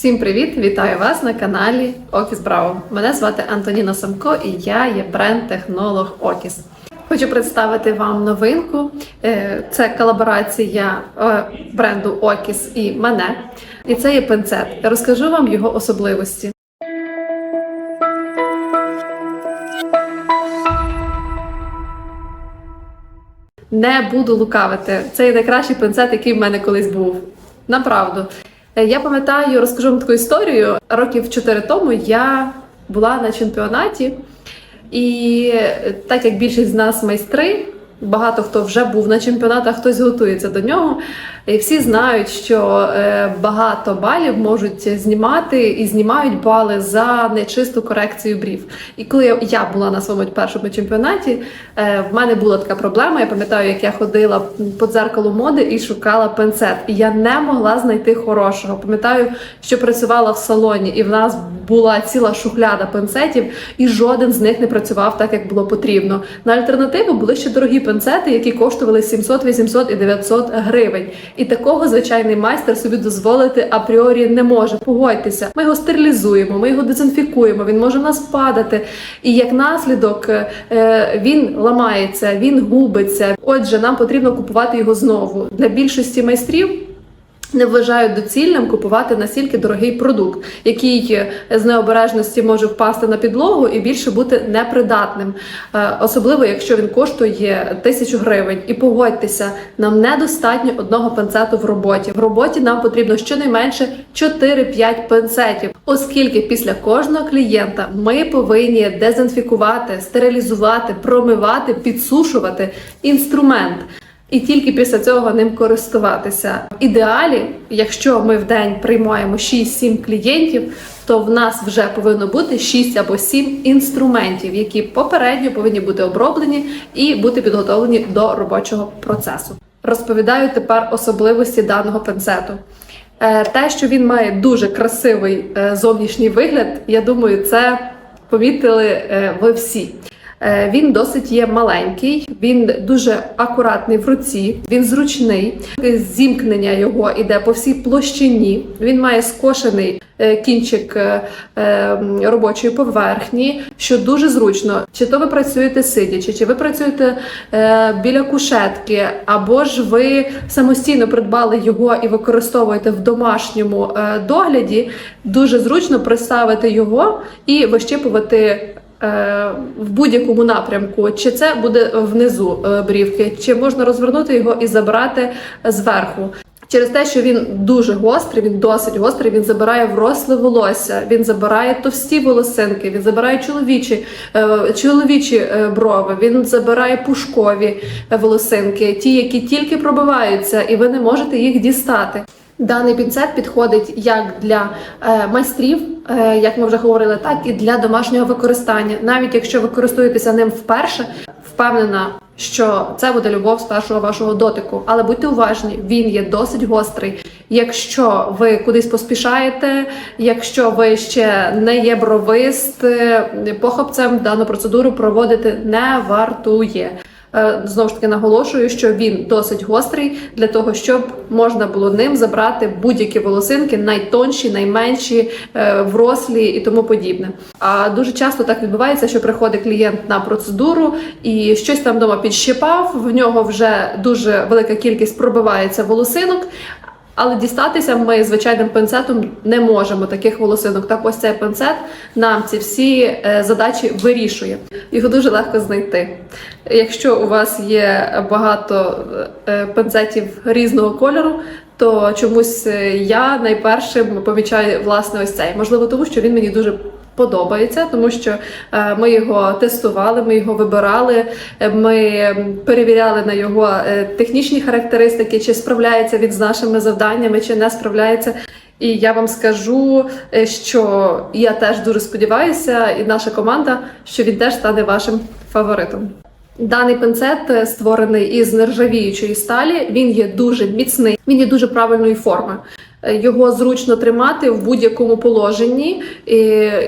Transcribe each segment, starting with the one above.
Всім привіт! Вітаю вас на каналі Окіс Браво. Мене звати Антоніна Самко і я є бренд-технолог Окіс. Хочу представити вам новинку. Е, Це колаборація е, бренду Окіс і мене. І це є пинцет. Я розкажу вам його особливості. Не буду лукавити. Це є найкращий пинцет, який в мене колись був. Направду. Е, Я пам'ятаю, розкажу вам таку історію. Років 4 тому я була на чемпіонаті, і е, так як більшість з нас майстри, багато хто вже був на чемпіонатах, хтось готується до нього. І всі знають, що е, багато балів можуть знімати і знімають бали за нечисту корекцію брів. І коли я- була на своєму першому чемпіонаті, е, в мене була така проблема. Я пам'ятаю, як я ходила по дзеркалу моди і шукала пенцет. І я не могла знайти хорошого. Пам'ятаю, що працювала в салоні, і в нас була ціла шухляда пенцетів, і жоден з них не працював так, як було потрібно. На альтернативу були ще дорогі пенцети, які коштували 700, 800 і 900 гривень. І такого звичайний майстер собі дозволити апріорі не може. Погодьтеся, ми його стерилізуємо, ми його дезінфікуємо. Він може в нас падати. І як наслідок е, він ламається, він губиться. Отже, нам потрібно купувати його знову для більшості майстрів. Не вважають доцільним купувати настільки дорогий продукт, який е, з необережності може впасти на підлогу і більше бути непридатним, Е, особливо якщо він коштує тисячу гривень. І погодьтеся, нам недостатньо одного пинцету в роботі. В роботі нам потрібно щонайменше 4-5 пинцетів, оскільки після кожного клієнта ми повинні дезінфікувати, стерилізувати, промивати, підсушувати інструмент. І тільки після цього ним користуватися. В ідеалі, якщо ми в день приймаємо 6-7 клієнтів, то в нас вже повинно бути 6 або 7 інструментів, які попередньо повинні бути оброблені і бути підготовлені до робочого процесу. Розповідаю тепер особливості даного пинцету. Е, Те, що він має дуже красивий е, зовнішній вигляд, я думаю, це помітили е, ви всі. Е, Він досить є маленький, він дуже акуратний в руці, він зручний. Зімкнення його іде по всій площині. Він має скошений е, кінчик е, робочої поверхні, що дуже зручно. Чи то ви працюєте сидячи, чи ви працюєте біля кушетки, або ж ви самостійно придбали його і використовуєте в домашньому догляді. Дуже зручно приставити його і вищипувати в будь-якому напрямку, чи це буде внизу е, брівки, чи можна розвернути його і забрати зверху. Через те, що він дуже гострий, він досить гострий, він забирає вросле волосся, він забирає товсті волосинки, він забирає чоловічі, е, чоловічі е, брови, він забирає пушкові е, волосинки, ті, які тільки пробиваються, і ви не можете їх дістати. Даний пінцет підходить як для е, майстрів, е, як ми вже говорили, так і для домашнього використання. Навіть якщо ви користуєтеся ним вперше, впевнена, що це буде любов з першого вашого дотику. Але будьте уважні, він є досить гострий. Якщо ви кудись поспішаєте, якщо ви ще не є бровист, е, похопцем дану процедуру проводити не вартує. Е, Знову ж таки наголошую, що він досить гострий для того, щоб можна було ним забрати будь-які волосинки, найтонші, найменші, е, врослі і тому подібне. А дуже часто так відбувається, що приходить клієнт на процедуру і щось там вдома підщипав. В нього вже дуже велика кількість пробивається волосинок. Але дістатися ми звичайним пинцетом не можемо таких волосинок. Так ось цей пинцет нам ці всі е, задачі вирішує. Його дуже легко знайти. Якщо у вас є багато е, пинцетів різного кольору, то чомусь е, я найпершим помічаю власне ось цей. Можливо, тому що він мені дуже подобається, тому що е, ми його тестували, ми його вибирали, е, ми перевіряли на його е, технічні характеристики, чи справляється він з нашими завданнями, чи не справляється. І я вам скажу, що я теж дуже сподіваюся, і наша команда, що він теж стане вашим фаворитом. Даний пинцет створений із нержавіючої сталі. Він є дуже міцний, він є дуже правильної форми. Його зручно тримати в будь-якому положенні, і,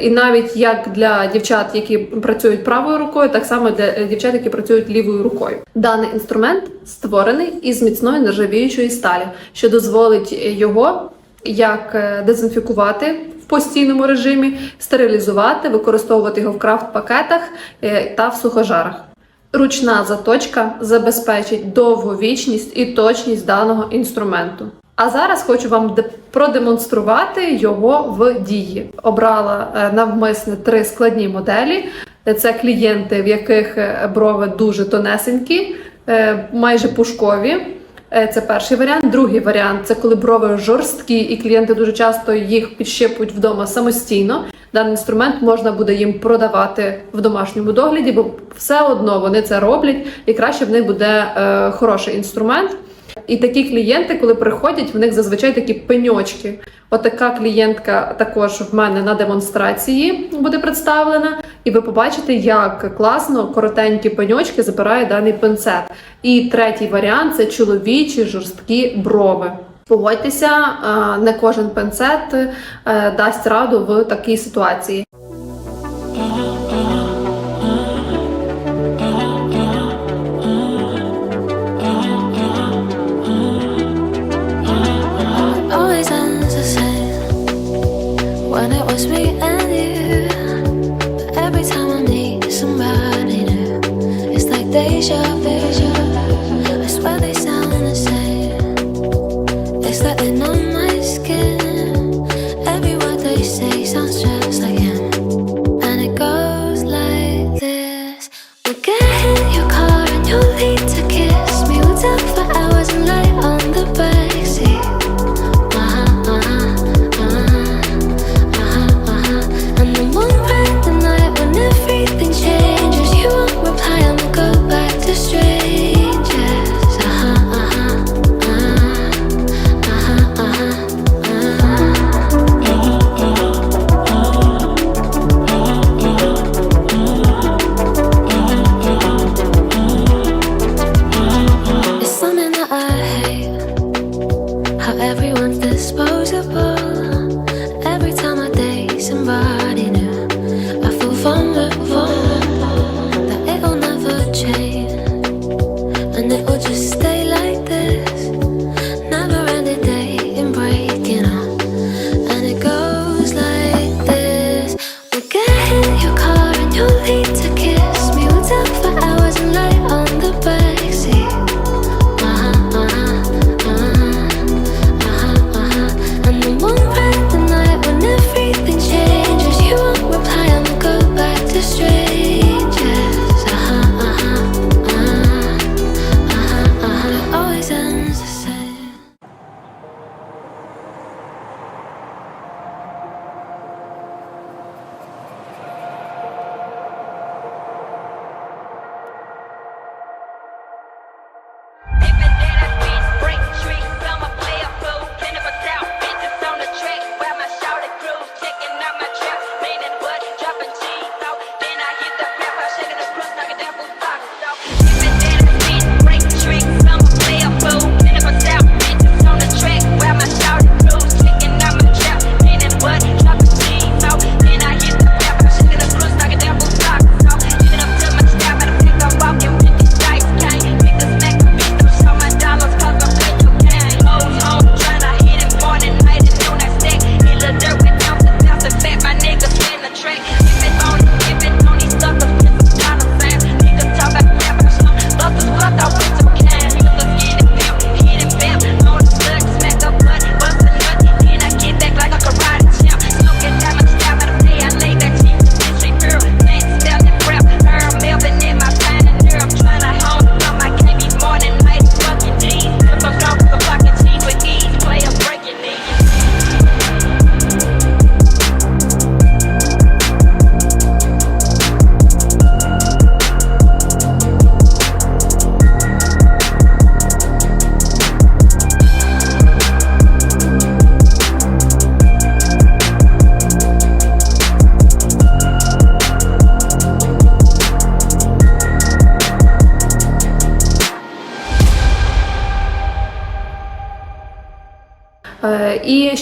і навіть як для дівчат, які працюють правою рукою, так само для дівчат, які працюють лівою рукою. Даний інструмент створений із міцної нержавіючої сталі, що дозволить його як е, дезінфікувати в постійному режимі, стерилізувати, використовувати його в крафт-пакетах е, та в сухожарах. Ручна заточка забезпечить довговічність і точність даного інструменту. А зараз хочу вам продемонструвати його в дії. Обрала е, навмисне три складні моделі. Це клієнти, в яких е, брови дуже тонесенькі, е, майже пушкові. Це перший варіант. Другий варіант це коли брови жорсткі, і клієнти дуже часто їх підщипують вдома самостійно. Даний інструмент можна буде їм продавати в домашньому догляді, бо все одно вони це роблять, і краще в них буде хороший інструмент. І такі клієнти, коли приходять, в них зазвичай такі пеньочки. Отака клієнтка також в мене на демонстрації буде представлена, і ви побачите, як класно коротенькі пеньочки забирає даний пинцет. І третій варіант це чоловічі жорсткі брови. Погодьтеся, не кожен пинцет е, дасть раду в такій ситуації.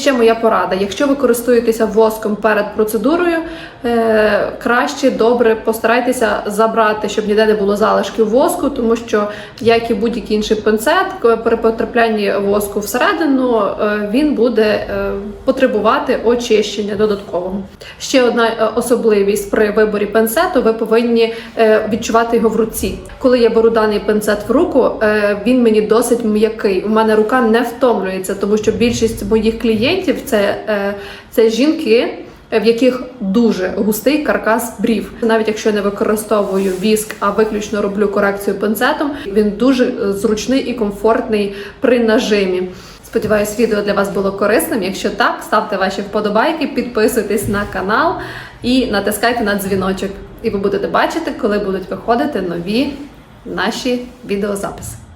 Ще моя порада. Якщо ви користуєтеся воском перед процедурою, е, краще добре постарайтеся забрати, щоб ніде не було залишків воску, тому що, як і будь-який інший пинцет, при потраплянні воску всередину, е, він буде е, потребувати очищення додаткового. Ще одна особливість при виборі пинцету, ви повинні відчувати його в руці. Коли я беру даний пинцет в руку, він мені досить м'який. У мене рука не втомлюється, тому що більшість моїх клієнтів це, е, це жінки. В яких дуже густий каркас брів, навіть якщо я не використовую віск, а виключно роблю корекцію пинцетом, він дуже е, зручний і комфортний при нажимі. Сподіваюсь, відео для вас було корисним. Якщо так, ставте ваші вподобайки, підписуйтесь на канал і натискайте на дзвіночок. І ви будете бачити, коли будуть виходити нові наші відеозаписи.